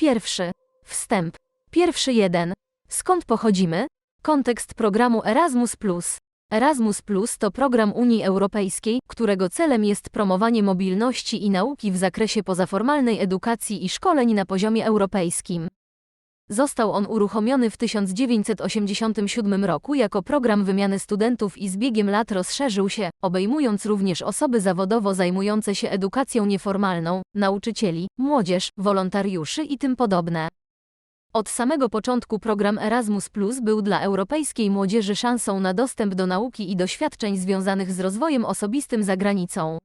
Pierwszy. Wstęp. Pierwszy jeden. Skąd pochodzimy? Kontekst programu Erasmus+. Erasmus to program Unii Europejskiej, którego celem jest promowanie mobilności i nauki w zakresie pozaformalnej edukacji i szkoleń na poziomie europejskim. Został on uruchomiony w 1987 roku jako program wymiany studentów i z biegiem lat rozszerzył się, obejmując również osoby zawodowo zajmujące się edukacją nieformalną, nauczycieli, młodzież, wolontariuszy i tym podobne. Od samego początku program Erasmus Plus był dla europejskiej młodzieży szansą na dostęp do nauki i doświadczeń związanych z rozwojem osobistym za granicą.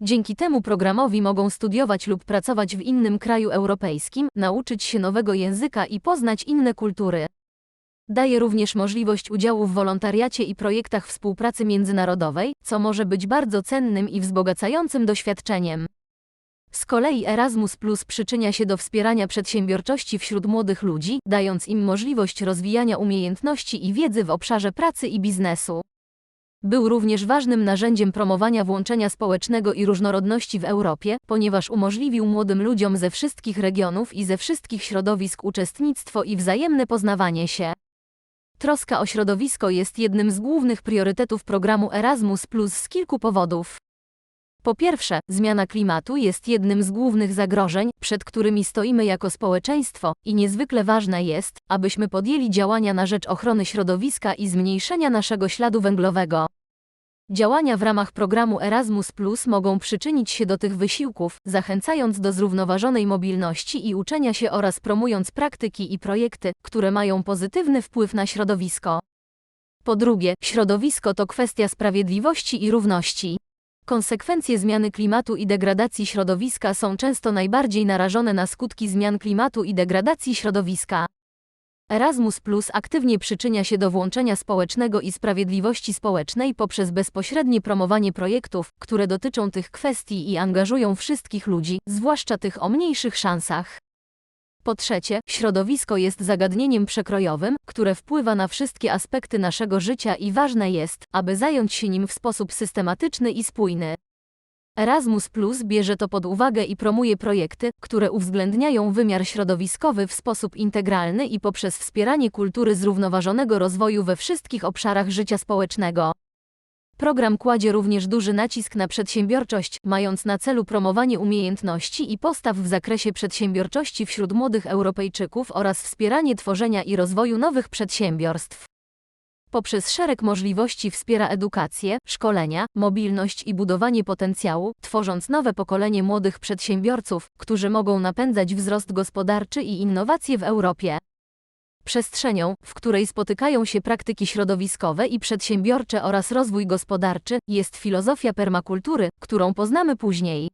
Dzięki temu programowi mogą studiować lub pracować w innym kraju europejskim, nauczyć się nowego języka i poznać inne kultury. Daje również możliwość udziału w wolontariacie i projektach współpracy międzynarodowej, co może być bardzo cennym i wzbogacającym doświadczeniem. Z kolei Erasmus Plus przyczynia się do wspierania przedsiębiorczości wśród młodych ludzi, dając im możliwość rozwijania umiejętności i wiedzy w obszarze pracy i biznesu. Był również ważnym narzędziem promowania włączenia społecznego i różnorodności w Europie, ponieważ umożliwił młodym ludziom ze wszystkich regionów i ze wszystkich środowisk uczestnictwo i wzajemne poznawanie się. Troska o środowisko jest jednym z głównych priorytetów programu Erasmus z kilku powodów. Po pierwsze, zmiana klimatu jest jednym z głównych zagrożeń, przed którymi stoimy jako społeczeństwo, i niezwykle ważne jest, abyśmy podjęli działania na rzecz ochrony środowiska i zmniejszenia naszego śladu węglowego. Działania w ramach programu Erasmus Plus mogą przyczynić się do tych wysiłków, zachęcając do zrównoważonej mobilności i uczenia się oraz promując praktyki i projekty, które mają pozytywny wpływ na środowisko. Po drugie, środowisko to kwestia sprawiedliwości i równości. Konsekwencje zmiany klimatu i degradacji środowiska są często najbardziej narażone na skutki zmian klimatu i degradacji środowiska. Erasmus Plus aktywnie przyczynia się do włączenia społecznego i sprawiedliwości społecznej poprzez bezpośrednie promowanie projektów, które dotyczą tych kwestii i angażują wszystkich ludzi, zwłaszcza tych o mniejszych szansach. Po trzecie, środowisko jest zagadnieniem przekrojowym, które wpływa na wszystkie aspekty naszego życia i ważne jest, aby zająć się nim w sposób systematyczny i spójny. Erasmus Plus bierze to pod uwagę i promuje projekty, które uwzględniają wymiar środowiskowy w sposób integralny i poprzez wspieranie kultury zrównoważonego rozwoju we wszystkich obszarach życia społecznego. Program kładzie również duży nacisk na przedsiębiorczość, mając na celu promowanie umiejętności i postaw w zakresie przedsiębiorczości wśród młodych Europejczyków oraz wspieranie tworzenia i rozwoju nowych przedsiębiorstw. Poprzez szereg możliwości wspiera edukację, szkolenia, mobilność i budowanie potencjału, tworząc nowe pokolenie młodych przedsiębiorców, którzy mogą napędzać wzrost gospodarczy i innowacje w Europie. Przestrzenią, w której spotykają się praktyki środowiskowe i przedsiębiorcze oraz rozwój gospodarczy, jest filozofia permakultury, którą poznamy później.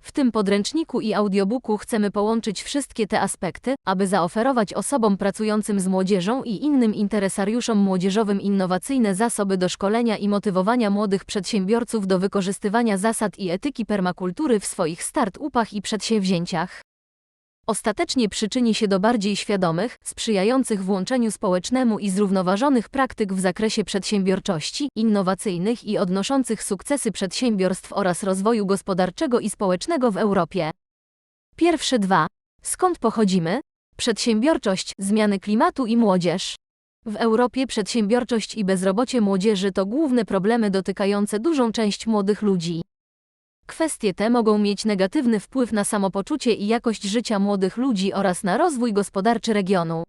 W tym podręczniku i audiobooku chcemy połączyć wszystkie te aspekty, aby zaoferować osobom pracującym z młodzieżą i innym interesariuszom młodzieżowym innowacyjne zasoby do szkolenia i motywowania młodych przedsiębiorców do wykorzystywania zasad i etyki permakultury w swoich start-upach i przedsięwzięciach. Ostatecznie przyczyni się do bardziej świadomych, sprzyjających włączeniu społecznemu i zrównoważonych praktyk w zakresie przedsiębiorczości, innowacyjnych i odnoszących sukcesy przedsiębiorstw oraz rozwoju gospodarczego i społecznego w Europie. Pierwsze dwa. Skąd pochodzimy? Przedsiębiorczość, zmiany klimatu i młodzież. W Europie przedsiębiorczość i bezrobocie młodzieży to główne problemy dotykające dużą część młodych ludzi. Kwestie te mogą mieć negatywny wpływ na samopoczucie i jakość życia młodych ludzi oraz na rozwój gospodarczy regionu.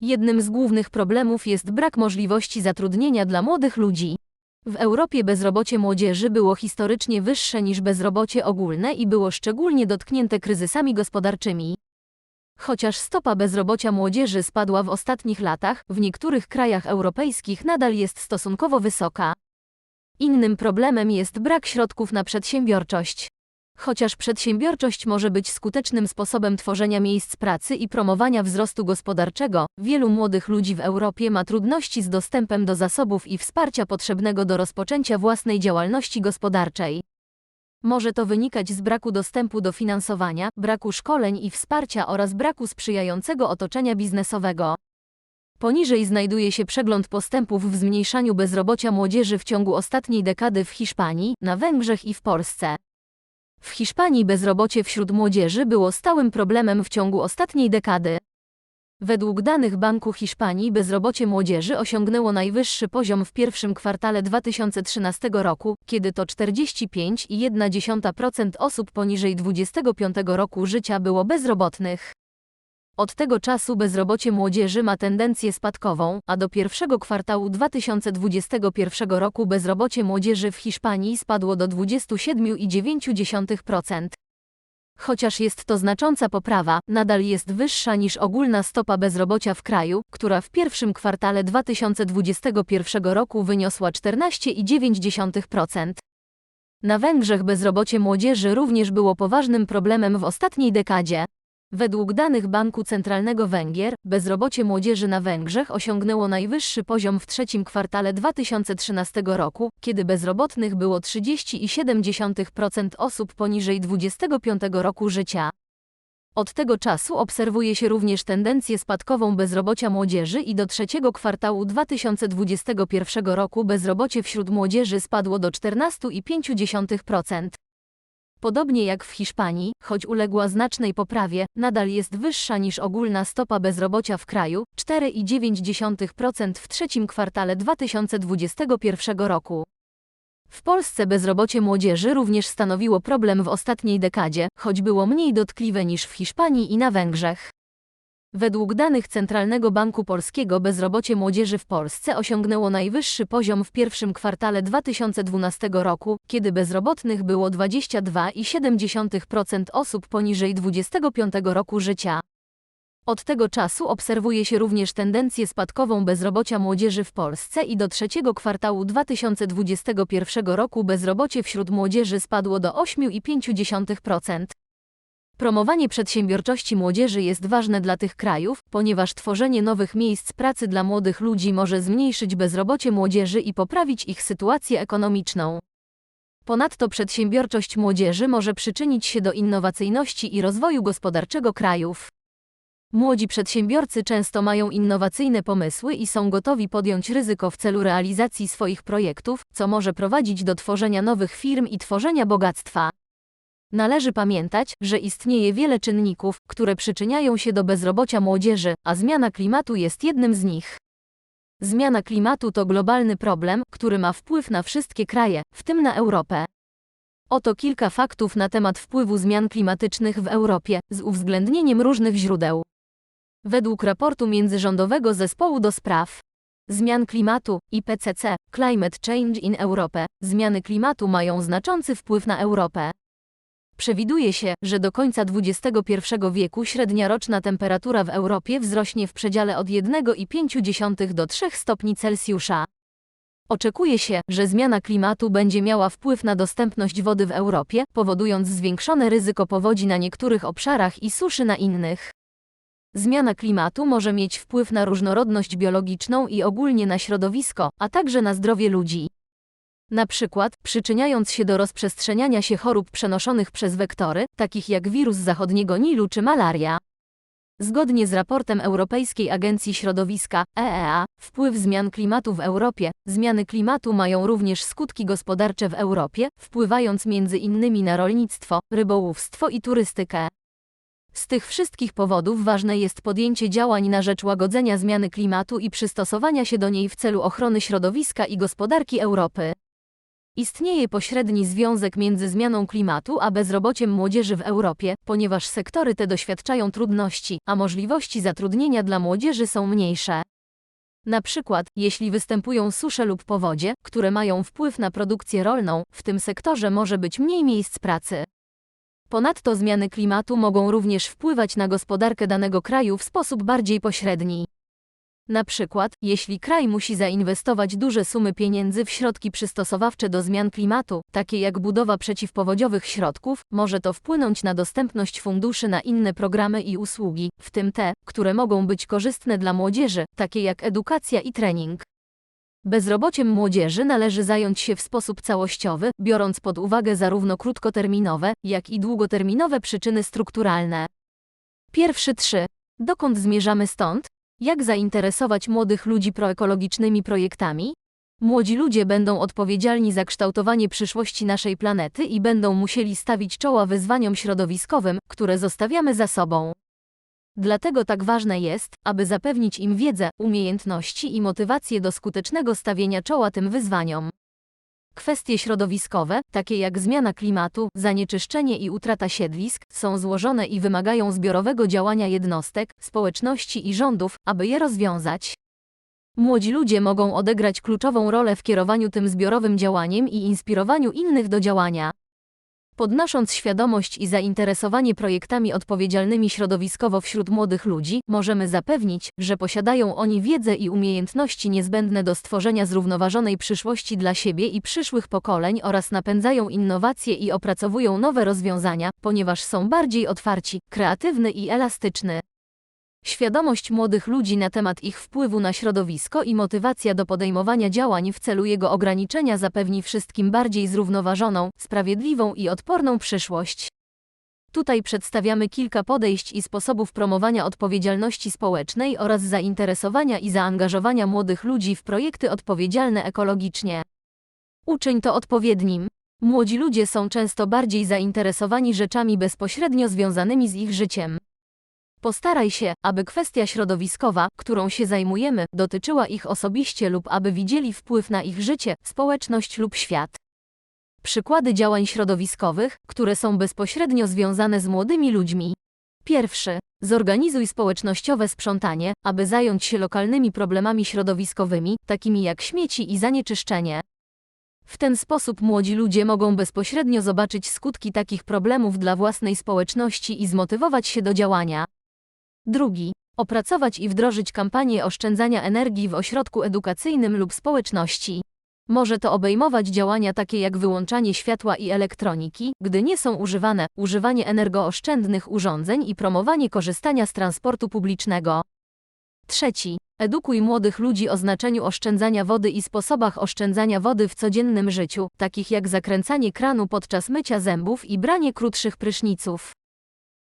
Jednym z głównych problemów jest brak możliwości zatrudnienia dla młodych ludzi. W Europie bezrobocie młodzieży było historycznie wyższe niż bezrobocie ogólne i było szczególnie dotknięte kryzysami gospodarczymi. Chociaż stopa bezrobocia młodzieży spadła w ostatnich latach, w niektórych krajach europejskich nadal jest stosunkowo wysoka. Innym problemem jest brak środków na przedsiębiorczość. Chociaż przedsiębiorczość może być skutecznym sposobem tworzenia miejsc pracy i promowania wzrostu gospodarczego, wielu młodych ludzi w Europie ma trudności z dostępem do zasobów i wsparcia potrzebnego do rozpoczęcia własnej działalności gospodarczej. Może to wynikać z braku dostępu do finansowania, braku szkoleń i wsparcia oraz braku sprzyjającego otoczenia biznesowego. Poniżej znajduje się przegląd postępów w zmniejszaniu bezrobocia młodzieży w ciągu ostatniej dekady w Hiszpanii, na Węgrzech i w Polsce. W Hiszpanii bezrobocie wśród młodzieży było stałym problemem w ciągu ostatniej dekady. Według danych Banku Hiszpanii bezrobocie młodzieży osiągnęło najwyższy poziom w pierwszym kwartale 2013 roku, kiedy to 45,1% osób poniżej 25 roku życia było bezrobotnych. Od tego czasu bezrobocie młodzieży ma tendencję spadkową, a do pierwszego kwartału 2021 roku bezrobocie młodzieży w Hiszpanii spadło do 27,9%. Chociaż jest to znacząca poprawa, nadal jest wyższa niż ogólna stopa bezrobocia w kraju, która w pierwszym kwartale 2021 roku wyniosła 14,9%. Na Węgrzech bezrobocie młodzieży również było poważnym problemem w ostatniej dekadzie. Według danych Banku Centralnego Węgier, bezrobocie młodzieży na Węgrzech osiągnęło najwyższy poziom w trzecim kwartale 2013 roku, kiedy bezrobotnych było 30,7% osób poniżej 25 roku życia. Od tego czasu obserwuje się również tendencję spadkową bezrobocia młodzieży i do trzeciego kwartału 2021 roku bezrobocie wśród młodzieży spadło do 14,5%. Podobnie jak w Hiszpanii, choć uległa znacznej poprawie, nadal jest wyższa niż ogólna stopa bezrobocia w kraju 4,9% w trzecim kwartale 2021 roku. W Polsce bezrobocie młodzieży również stanowiło problem w ostatniej dekadzie, choć było mniej dotkliwe niż w Hiszpanii i na Węgrzech. Według danych Centralnego Banku Polskiego bezrobocie młodzieży w Polsce osiągnęło najwyższy poziom w pierwszym kwartale 2012 roku, kiedy bezrobotnych było 22,7% osób poniżej 25 roku życia. Od tego czasu obserwuje się również tendencję spadkową bezrobocia młodzieży w Polsce i do trzeciego kwartału 2021 roku bezrobocie wśród młodzieży spadło do 8,5%. Promowanie przedsiębiorczości młodzieży jest ważne dla tych krajów, ponieważ tworzenie nowych miejsc pracy dla młodych ludzi może zmniejszyć bezrobocie młodzieży i poprawić ich sytuację ekonomiczną. Ponadto przedsiębiorczość młodzieży może przyczynić się do innowacyjności i rozwoju gospodarczego krajów. Młodzi przedsiębiorcy często mają innowacyjne pomysły i są gotowi podjąć ryzyko w celu realizacji swoich projektów, co może prowadzić do tworzenia nowych firm i tworzenia bogactwa. Należy pamiętać, że istnieje wiele czynników, które przyczyniają się do bezrobocia młodzieży, a zmiana klimatu jest jednym z nich. Zmiana klimatu to globalny problem, który ma wpływ na wszystkie kraje, w tym na Europę. Oto kilka faktów na temat wpływu zmian klimatycznych w Europie, z uwzględnieniem różnych źródeł. Według raportu międzyrządowego zespołu do spraw zmian klimatu IPCC Climate Change in Europe, zmiany klimatu mają znaczący wpływ na Europę. Przewiduje się, że do końca XXI wieku średnia roczna temperatura w Europie wzrośnie w przedziale od 1,5 do 3 stopni Celsjusza. Oczekuje się, że zmiana klimatu będzie miała wpływ na dostępność wody w Europie, powodując zwiększone ryzyko powodzi na niektórych obszarach i suszy na innych. Zmiana klimatu może mieć wpływ na różnorodność biologiczną i ogólnie na środowisko, a także na zdrowie ludzi. Na przykład, przyczyniając się do rozprzestrzeniania się chorób przenoszonych przez wektory, takich jak wirus zachodniego Nilu czy malaria. Zgodnie z raportem Europejskiej Agencji Środowiska EEA, wpływ zmian klimatu w Europie, zmiany klimatu mają również skutki gospodarcze w Europie, wpływając między innymi na rolnictwo, rybołówstwo i turystykę. Z tych wszystkich powodów ważne jest podjęcie działań na rzecz łagodzenia zmiany klimatu i przystosowania się do niej w celu ochrony środowiska i gospodarki Europy. Istnieje pośredni związek między zmianą klimatu a bezrobociem młodzieży w Europie, ponieważ sektory te doświadczają trudności, a możliwości zatrudnienia dla młodzieży są mniejsze. Na przykład, jeśli występują susze lub powodzie, które mają wpływ na produkcję rolną, w tym sektorze może być mniej miejsc pracy. Ponadto zmiany klimatu mogą również wpływać na gospodarkę danego kraju w sposób bardziej pośredni. Na przykład, jeśli kraj musi zainwestować duże sumy pieniędzy w środki przystosowawcze do zmian klimatu, takie jak budowa przeciwpowodziowych środków, może to wpłynąć na dostępność funduszy na inne programy i usługi, w tym te, które mogą być korzystne dla młodzieży, takie jak edukacja i trening. Bezrobociem młodzieży należy zająć się w sposób całościowy, biorąc pod uwagę zarówno krótkoterminowe, jak i długoterminowe przyczyny strukturalne. Pierwszy trzy. Dokąd zmierzamy stąd? Jak zainteresować młodych ludzi proekologicznymi projektami? Młodzi ludzie będą odpowiedzialni za kształtowanie przyszłości naszej planety i będą musieli stawić czoła wyzwaniom środowiskowym, które zostawiamy za sobą. Dlatego tak ważne jest, aby zapewnić im wiedzę, umiejętności i motywację do skutecznego stawienia czoła tym wyzwaniom. Kwestie środowiskowe, takie jak zmiana klimatu, zanieczyszczenie i utrata siedlisk, są złożone i wymagają zbiorowego działania jednostek, społeczności i rządów, aby je rozwiązać. Młodzi ludzie mogą odegrać kluczową rolę w kierowaniu tym zbiorowym działaniem i inspirowaniu innych do działania. Podnosząc świadomość i zainteresowanie projektami odpowiedzialnymi środowiskowo wśród młodych ludzi, możemy zapewnić, że posiadają oni wiedzę i umiejętności niezbędne do stworzenia zrównoważonej przyszłości dla siebie i przyszłych pokoleń oraz napędzają innowacje i opracowują nowe rozwiązania, ponieważ są bardziej otwarci, kreatywny i elastyczny. Świadomość młodych ludzi na temat ich wpływu na środowisko i motywacja do podejmowania działań w celu jego ograniczenia zapewni wszystkim bardziej zrównoważoną, sprawiedliwą i odporną przyszłość. Tutaj przedstawiamy kilka podejść i sposobów promowania odpowiedzialności społecznej oraz zainteresowania i zaangażowania młodych ludzi w projekty odpowiedzialne ekologicznie. Uczyń to odpowiednim. Młodzi ludzie są często bardziej zainteresowani rzeczami bezpośrednio związanymi z ich życiem. Postaraj się, aby kwestia środowiskowa, którą się zajmujemy, dotyczyła ich osobiście lub aby widzieli wpływ na ich życie, społeczność lub świat. Przykłady działań środowiskowych, które są bezpośrednio związane z młodymi ludźmi. Pierwszy. Zorganizuj społecznościowe sprzątanie, aby zająć się lokalnymi problemami środowiskowymi, takimi jak śmieci i zanieczyszczenie. W ten sposób młodzi ludzie mogą bezpośrednio zobaczyć skutki takich problemów dla własnej społeczności i zmotywować się do działania. Drugi. Opracować i wdrożyć kampanię oszczędzania energii w ośrodku edukacyjnym lub społeczności. Może to obejmować działania takie jak wyłączanie światła i elektroniki, gdy nie są używane, używanie energooszczędnych urządzeń i promowanie korzystania z transportu publicznego. Trzeci. Edukuj młodych ludzi o znaczeniu oszczędzania wody i sposobach oszczędzania wody w codziennym życiu, takich jak zakręcanie kranu podczas mycia zębów i branie krótszych pryszniców.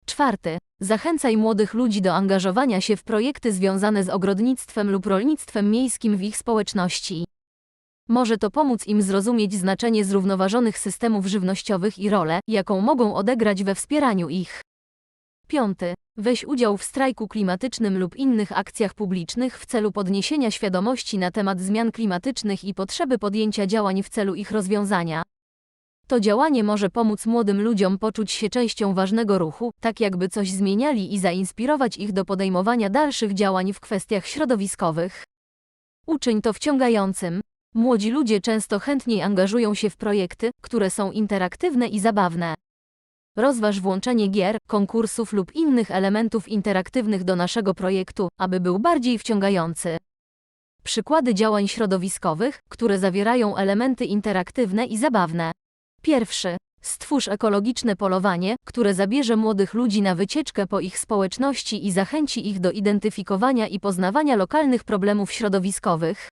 Czwarty. Zachęcaj młodych ludzi do angażowania się w projekty związane z ogrodnictwem lub rolnictwem miejskim w ich społeczności. Może to pomóc im zrozumieć znaczenie zrównoważonych systemów żywnościowych i rolę, jaką mogą odegrać we wspieraniu ich. Piąty. Weź udział w strajku klimatycznym lub innych akcjach publicznych w celu podniesienia świadomości na temat zmian klimatycznych i potrzeby podjęcia działań w celu ich rozwiązania. To działanie może pomóc młodym ludziom poczuć się częścią ważnego ruchu, tak jakby coś zmieniali i zainspirować ich do podejmowania dalszych działań w kwestiach środowiskowych. Uczyń to wciągającym. Młodzi ludzie często chętniej angażują się w projekty, które są interaktywne i zabawne. Rozważ włączenie gier, konkursów lub innych elementów interaktywnych do naszego projektu, aby był bardziej wciągający. Przykłady działań środowiskowych, które zawierają elementy interaktywne i zabawne. Pierwszy. Stwórz ekologiczne polowanie, które zabierze młodych ludzi na wycieczkę po ich społeczności i zachęci ich do identyfikowania i poznawania lokalnych problemów środowiskowych.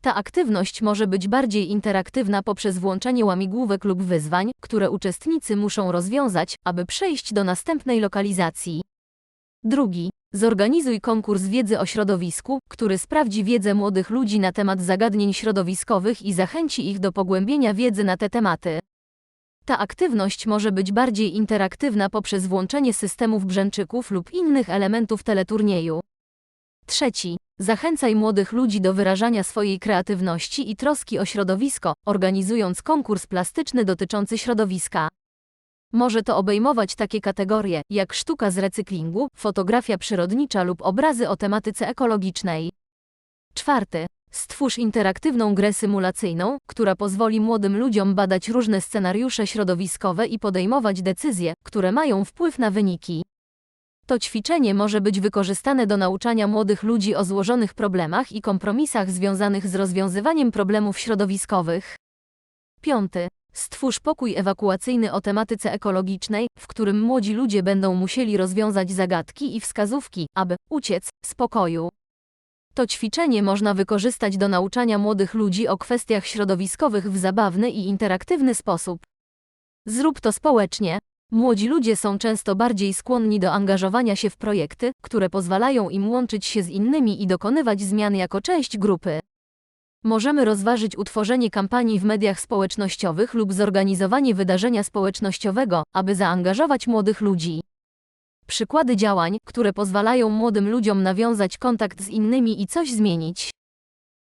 Ta aktywność może być bardziej interaktywna poprzez włączenie łamigłówek lub wyzwań, które uczestnicy muszą rozwiązać, aby przejść do następnej lokalizacji. Drugi. Zorganizuj konkurs wiedzy o środowisku, który sprawdzi wiedzę młodych ludzi na temat zagadnień środowiskowych i zachęci ich do pogłębienia wiedzy na te tematy. Ta aktywność może być bardziej interaktywna poprzez włączenie systemów brzęczyków lub innych elementów teleturnieju. Trzeci. Zachęcaj młodych ludzi do wyrażania swojej kreatywności i troski o środowisko, organizując konkurs plastyczny dotyczący środowiska. Może to obejmować takie kategorie, jak sztuka z recyklingu, fotografia przyrodnicza lub obrazy o tematyce ekologicznej. Czwarty. Stwórz interaktywną grę symulacyjną, która pozwoli młodym ludziom badać różne scenariusze środowiskowe i podejmować decyzje, które mają wpływ na wyniki. To ćwiczenie może być wykorzystane do nauczania młodych ludzi o złożonych problemach i kompromisach związanych z rozwiązywaniem problemów środowiskowych. Piąty. Stwórz pokój ewakuacyjny o tematyce ekologicznej, w którym młodzi ludzie będą musieli rozwiązać zagadki i wskazówki, aby uciec z pokoju. To ćwiczenie można wykorzystać do nauczania młodych ludzi o kwestiach środowiskowych w zabawny i interaktywny sposób. Zrób to społecznie. Młodzi ludzie są często bardziej skłonni do angażowania się w projekty, które pozwalają im łączyć się z innymi i dokonywać zmian jako część grupy. Możemy rozważyć utworzenie kampanii w mediach społecznościowych lub zorganizowanie wydarzenia społecznościowego, aby zaangażować młodych ludzi. Przykłady działań, które pozwalają młodym ludziom nawiązać kontakt z innymi i coś zmienić.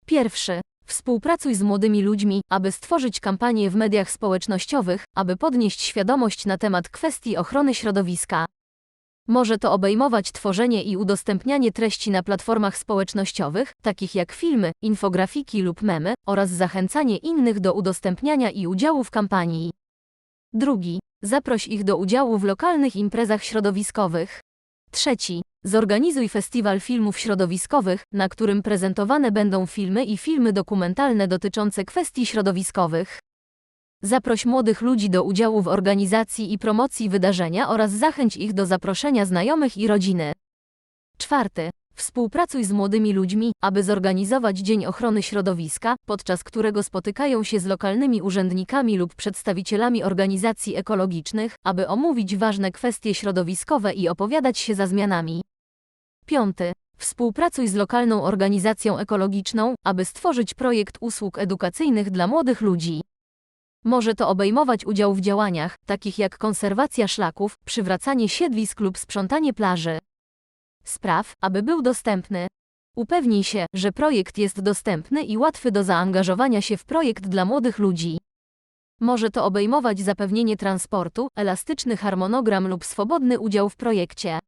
Pierwszy. Współpracuj z młodymi ludźmi, aby stworzyć kampanię w mediach społecznościowych, aby podnieść świadomość na temat kwestii ochrony środowiska. Może to obejmować tworzenie i udostępnianie treści na platformach społecznościowych, takich jak filmy, infografiki lub memy, oraz zachęcanie innych do udostępniania i udziału w kampanii. Drugi. Zaproś ich do udziału w lokalnych imprezach środowiskowych. Trzeci. Zorganizuj festiwal filmów środowiskowych, na którym prezentowane będą filmy i filmy dokumentalne dotyczące kwestii środowiskowych. Zaproś młodych ludzi do udziału w organizacji i promocji wydarzenia oraz zachęć ich do zaproszenia znajomych i rodziny. Czwarty. Współpracuj z młodymi ludźmi, aby zorganizować Dzień Ochrony Środowiska, podczas którego spotykają się z lokalnymi urzędnikami lub przedstawicielami organizacji ekologicznych, aby omówić ważne kwestie środowiskowe i opowiadać się za zmianami. Piąty. Współpracuj z lokalną organizacją ekologiczną, aby stworzyć projekt usług edukacyjnych dla młodych ludzi. Może to obejmować udział w działaniach, takich jak konserwacja szlaków, przywracanie siedlisk lub sprzątanie plaży. Spraw, aby był dostępny. Upewnij się, że projekt jest dostępny i łatwy do zaangażowania się w projekt dla młodych ludzi. Może to obejmować zapewnienie transportu, elastyczny harmonogram lub swobodny udział w projekcie.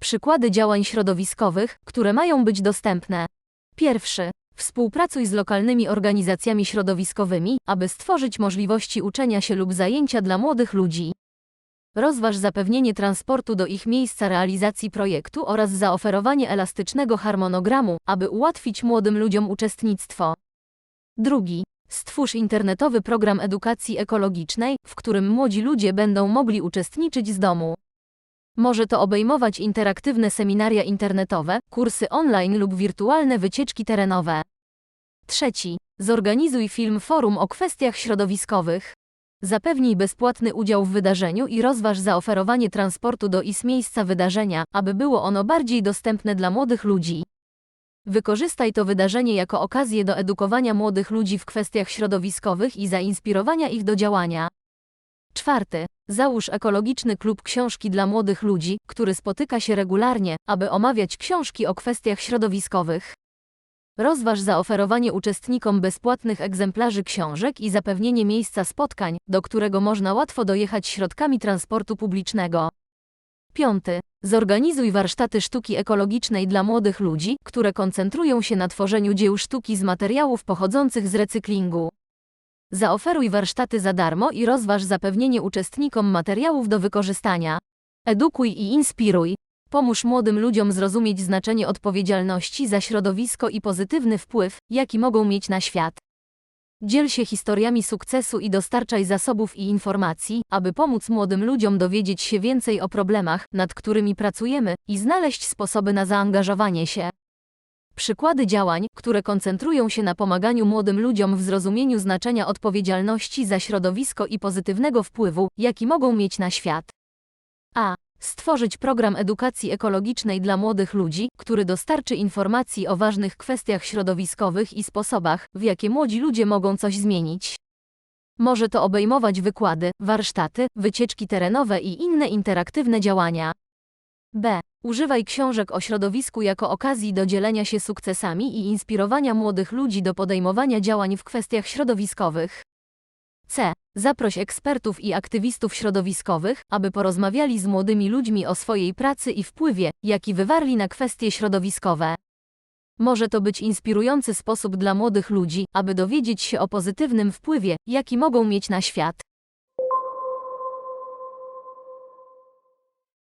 Przykłady działań środowiskowych, które mają być dostępne. Pierwszy. Współpracuj z lokalnymi organizacjami środowiskowymi, aby stworzyć możliwości uczenia się lub zajęcia dla młodych ludzi. Rozważ zapewnienie transportu do ich miejsca realizacji projektu oraz zaoferowanie elastycznego harmonogramu, aby ułatwić młodym ludziom uczestnictwo. Drugi. Stwórz internetowy program edukacji ekologicznej, w którym młodzi ludzie będą mogli uczestniczyć z domu. Może to obejmować interaktywne seminaria internetowe, kursy online lub wirtualne wycieczki terenowe. Trzeci. Zorganizuj film forum o kwestiach środowiskowych. Zapewnij bezpłatny udział w wydarzeniu i rozważ zaoferowanie transportu do i z miejsca wydarzenia, aby było ono bardziej dostępne dla młodych ludzi. Wykorzystaj to wydarzenie jako okazję do edukowania młodych ludzi w kwestiach środowiskowych i zainspirowania ich do działania. Czwarty. Załóż ekologiczny klub książki dla młodych ludzi, który spotyka się regularnie, aby omawiać książki o kwestiach środowiskowych. Rozważ zaoferowanie uczestnikom bezpłatnych egzemplarzy książek i zapewnienie miejsca spotkań, do którego można łatwo dojechać środkami transportu publicznego. Piąty. Zorganizuj warsztaty sztuki ekologicznej dla młodych ludzi, które koncentrują się na tworzeniu dzieł sztuki z materiałów pochodzących z recyklingu. Zaoferuj warsztaty za darmo i rozważ zapewnienie uczestnikom materiałów do wykorzystania. Edukuj i inspiruj. Pomóż młodym ludziom zrozumieć znaczenie odpowiedzialności za środowisko i pozytywny wpływ, jaki mogą mieć na świat. Dziel się historiami sukcesu i dostarczaj zasobów i informacji, aby pomóc młodym ludziom dowiedzieć się więcej o problemach, nad którymi pracujemy, i znaleźć sposoby na zaangażowanie się. Przykłady działań, które koncentrują się na pomaganiu młodym ludziom w zrozumieniu znaczenia odpowiedzialności za środowisko i pozytywnego wpływu, jaki mogą mieć na świat. A. Stworzyć program edukacji ekologicznej dla młodych ludzi, który dostarczy informacji o ważnych kwestiach środowiskowych i sposobach, w jakie młodzi ludzie mogą coś zmienić. Może to obejmować wykłady, warsztaty, wycieczki terenowe i inne interaktywne działania. B. Używaj książek o środowisku jako okazji do dzielenia się sukcesami i inspirowania młodych ludzi do podejmowania działań w kwestiach środowiskowych. C. Zaproś ekspertów i aktywistów środowiskowych, aby porozmawiali z młodymi ludźmi o swojej pracy i wpływie, jaki wywarli na kwestie środowiskowe. Może to być inspirujący sposób dla młodych ludzi, aby dowiedzieć się o pozytywnym wpływie, jaki mogą mieć na świat.